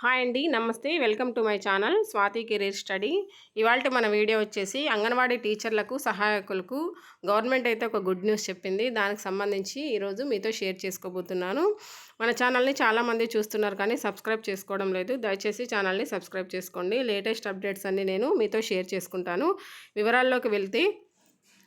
Hi అండి నమస్తే welcome to my channel Swathi career study. ఇవాళ మన వీడియో వచ్చేసి అంగన్వాడీ టీచర్లకు సహాయకులకు గవర్నమెంట్ అయితే ఒక గుడ్ న్యూస్ చెప్పింది. దానికి సంబంధించి ఈరోజు మీతో షేర్ చేసుకోబోతున్నాను. మన ఛానల్ని చాలామంది చూస్తున్నారు కానీ సబ్స్క్రైబ్ చేసుకోవడం లేదు. దయచేసి ఛానల్ని సబ్స్క్రైబ్ చేసుకోండి. లేటెస్ట్ అప్డేట్స్ అన్ని నేను మీతో షేర్ చేసుకుంటాను. వివరాల్లోకి వెళ్తే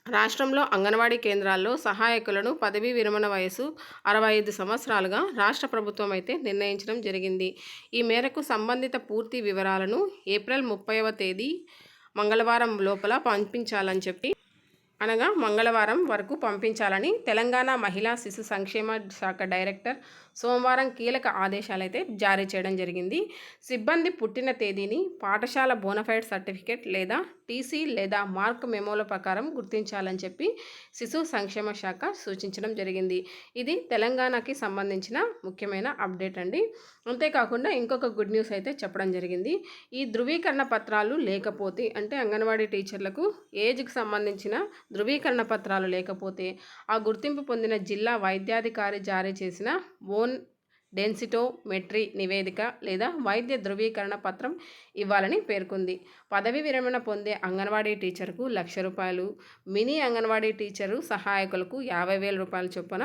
రాష్ట్రంలో అంగన్వాడీ కేంద్రాల్లో సహాయకులను పదవీ విరమణ వయసు అరవై ఐదు సంవత్సరాలుగా రాష్ట్ర ప్రభుత్వం అయితే నిర్ణయించడం జరిగింది. ఈ మేరకు సంబంధిత పూర్తి వివరాలను ఏప్రిల్ ముప్పైవ తేదీ మంగళవారం లోపల పంపించాలని చెప్పి అనగా మంగళవారం వరకు పంపించాలని తెలంగాణ మహిళా శిశు సంక్షేమ శాఖ డైరెక్టర్ సోమవారం కీలక ఆదేశాలు అయితే జారీ చేయడం జరిగింది. సిబ్బంది పుట్టిన తేదీని పాఠశాల బోనఫైడ్ సర్టిఫికేట్ లేదా టీసీ లేదా మార్క్ మెమోల ప్రకారం గుర్తించాలని చెప్పి శిశు సంక్షేమ శాఖ సూచించడం జరిగింది. ఇది తెలంగాణకి సంబంధించిన ముఖ్యమైన అప్డేట్ అండి. అంతేకాకుండా ఇంకొక గుడ్ న్యూస్ అయితే చెప్పడం జరిగింది. ఈ ధృవీకరణ పత్రాలు లేకపోతే అంటే అంగన్వాడీ టీచర్లకు ఏజ్కి సంబంధించిన ధృవీకరణ పత్రాలు లేకపోతే ఆ గుర్తింపు పొందిన జిల్లా వైద్యాధికారి జారీ చేసిన ఓన్ డెన్సిటోమెట్రీ నివేదిక లేదా వైద్య ధృవీకరణ పత్రం ఇవ్వాలని పేర్కొంది. పదవి విరమణ పొందే అంగన్వాడీ టీచర్కు లక్ష రూపాయలు మినీ అంగన్వాడీ టీచరు సహాయకులకు యాభై వేల రూపాయల చొప్పున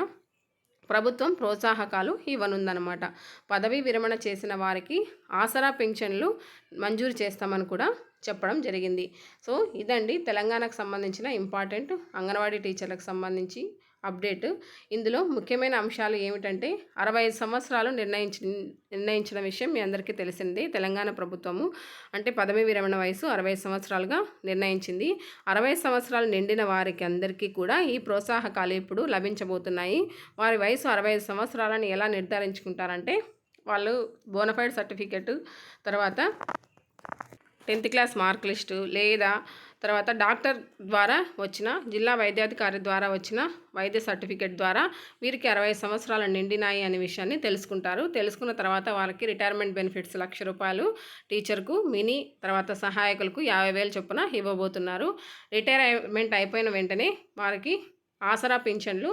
ప్రభుత్వం ప్రోత్సాహకాలు ఇవ్వనుందనమాట పదవీ విరమణ చేసిన వారికి ఆసరా పెన్షన్లు మంజూరు చేస్తామని కూడా చెప్పడం జరిగింది. సో ఇదండి తెలంగాణకు సంబంధించిన ఇంపార్టెంట్ అంగన్వాడీ టీచర్లకు సంబంధించి అప్డేట్. ఇందులో ముఖ్యమైన అంశాలు ఏమిటంటే అరవై ఐదు సంవత్సరాలు నిర్ణయించి నిర్ణయించిన విషయం మీ అందరికీ తెలిసిందే. తెలంగాణ ప్రభుత్వము అంటే పదవి విరమణ వయసు అరవై సంవత్సరాలుగా నిర్ణయించింది. అరవై సంవత్సరాలు నిండిన వారికి అందరికీ కూడా ఈ ప్రోత్సాహకాలు ఇప్పుడు లభించబోతున్నాయి. వారి వయసు అరవై ఐదు సంవత్సరాలను ఎలా నిర్ధారించుకుంటారంటే వాళ్ళు బోనఫైడ్ సర్టిఫికెట్ తర్వాత టెన్త్ క్లాస్ మార్క్ లిస్టు లేదా తర్వాత డాక్టర్ ద్వారా వచ్చిన జిల్లా వైద్యాధికారి ద్వారా వచ్చిన వైద్య సర్టిఫికేట్ ద్వారా వీరికి అరవై సంవత్సరాలు నిండినాయి అనే విషయాన్ని తెలుసుకుంటారు. తెలుసుకున్న తర్వాత వాళ్ళకి రిటైర్మెంట్ బెనిఫిట్స్ లక్ష రూపాయలు టీచర్కు మినీ తర్వాత సహాయకులకు యాభై వేలు చొప్పున ఇవ్వబోతున్నారు. రిటైర్మెంట్ అయిపోయిన వెంటనే వారికి ఆసరా పింఛన్లు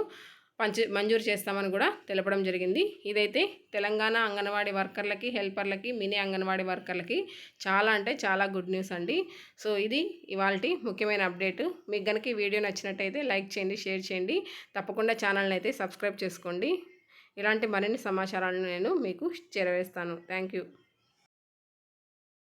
పంచి మంజూరు చేస్తామని కూడా తెలపడం జరిగింది. ఇదైతే తెలంగాణ అంగన్వాడీ వర్కర్లకి హెల్పర్లకి మినీ అంగన్వాడీ వర్కర్లకి చాలా అంటే చాలా గుడ్ న్యూస్ అండి. సో ఇది ఇవాళ ముఖ్యమైన అప్డేట్. మీకు కనుక ఈ వీడియో నచ్చినట్టయితే లైక్ చేయండి షేర్ చేయండి. తప్పకుండా ఛానల్ని అయితే సబ్స్క్రైబ్ చేసుకోండి. ఇలాంటి మరిన్ని సమాచారాలను నేను మీకు చేరవేస్తాను. Thank you.